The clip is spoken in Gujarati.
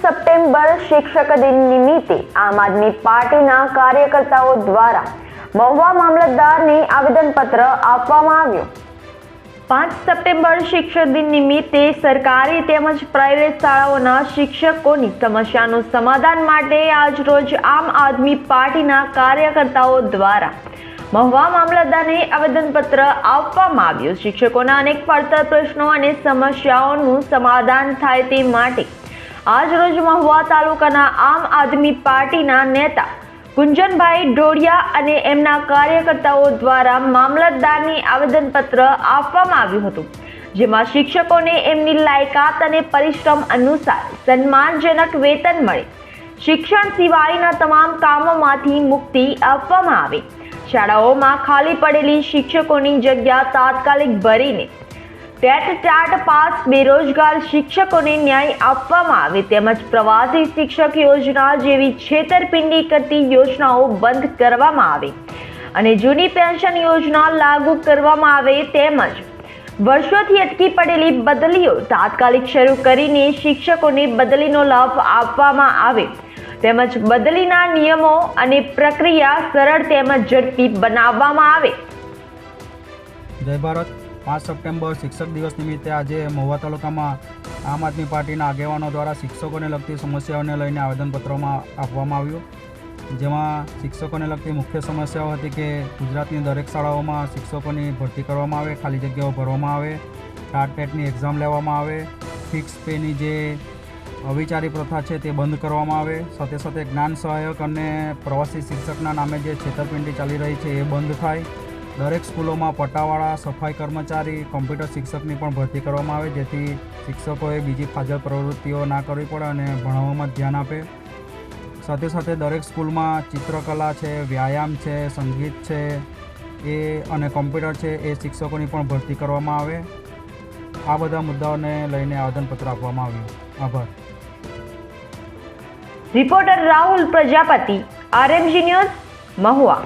સપ્ટેમ્બર શિક્ષક દિન નિમિત્તે આમ આદમી પાર્ટીના કાર્યકર્તાઓ દ્વારા મહુવા મામલતદારને આવેદનપત્ર આપવામાં આવ્યું. પાંચ સપ્ટેમ્બર શિક્ષક દિન નિમિત્તે સરકારી તેમજ પ્રાઇવેટ શાળાઓના શિક્ષકોની સમસ્યાનું સમાધાન માટે આજરોજ આમ આદમી પાર્ટીના કાર્યકર્તાઓ દ્વારા મહુવા મામલતદારને આવેદનપત્ર આપવામાં આવ્યું. શિક્ષકોના અનેક પડતર પ્રશ્નો અને સમસ્યાઓનું સમાધાન થાય તે માટે આજરોજ મહુવા તાલુકાના આમ આદમી પાર્ટીના નેતા કુંજનભાઈ ડોડિયા અને એમના કાર્યકર્તાઓ દ્વારા મામલતદારની આવેદનપત્ર આપવામાં આવ્યું હતું, જેમાં શિક્ષકોને એમની લાયકાત અને પરિશ્રમ અનુસાર સન્માનજનક વેતન મળે. શિક્ષણ સિવાયના તમામ કામોમાંથી મુક્તિ આપવામાં આવે. શાળાઓમાં ખાલી પડેલી શિક્ષકોની જગ્યા તાત્કાલિક ભરીને ટેટ ટાટ પાસ બેરોજગાર શિક્ષકોને ન્યાય આપવામાં આવે તેમજ પ્રવાસી શિક્ષક યોજના જેવી છેતરપિંડી કરતી યોજનાઓ બંધ કરવામાં આવે અને જૂની પેન્શન યોજના લાગુ કરવામાં આવે તેમજ વર્ષોથી અટકી પડેલી બદલીઓ તાત્કાલિક શરૂ કરીને શિક્ષકોને બદલીનો લાભ આપવામાં આવે તેમજ બદલીના નિયમો અને પ્રક્રિયા સરળ તેમજ ઝડપી બનાવવામાં આવે. જય ભારત. પાંચ સપ્ટેમ્બર શિક્ષક દિવસ નિમિત્તે આજે મહુવા તાલુકામાં આમ આદમી પાર્ટીના આગેવાનો દ્વારા શિક્ષકોને લગતી સમસ્યાઓને લઈને આવેદનપત્રોમાં આપવામાં આવ્યું. જેમાં શિક્ષકોને લગતી મુખ્ય સમસ્યાઓ હતી કે ગુજરાતની દરેક શાળાઓમાં શિક્ષકોની ભરતી કરવામાં આવે, ખાલી જગ્યાઓ ભરવામાં આવે, ટાટ ટેટની એક્ઝામ લેવામાં આવે, ફિક્સ પેની જે અવિચારી પ્રથા છે તે બંધ કરવામાં આવે, સાથે સાથે જ્ઞાન સહાયક અને પ્રવાસી શિક્ષકના નામે જે છેતરપિંડી ચાલી રહી છે એ બંધ થાય. દરેક સ્કૂલોમાં પટ્ટાવાળા સફાઈ કર્મચારી, કોમ્પ્યુટર શિક્ષકની પણ ભરતી કરવામાં આવે, જેથી શિક્ષકોએ બીજી ફાજલ પ્રવૃત્તિઓ ના કરવી પડે અને ભણાવવામાં ધ્યાન આપે. સાથે સાથે દરેક સ્કૂલમાં ચિત્રકલા છે, વ્યાયામ છે, સંગીત છે, એ અને કોમ્પ્યુટર છે, એ શિક્ષકોની પણ ભરતી કરવામાં આવે. આ બધા મુદ્દાઓને લઈને આવેદનપત્ર આપવામાં આવ્યું. આભાર. Reporter Rahul Prajapati, RMG news Mahuva.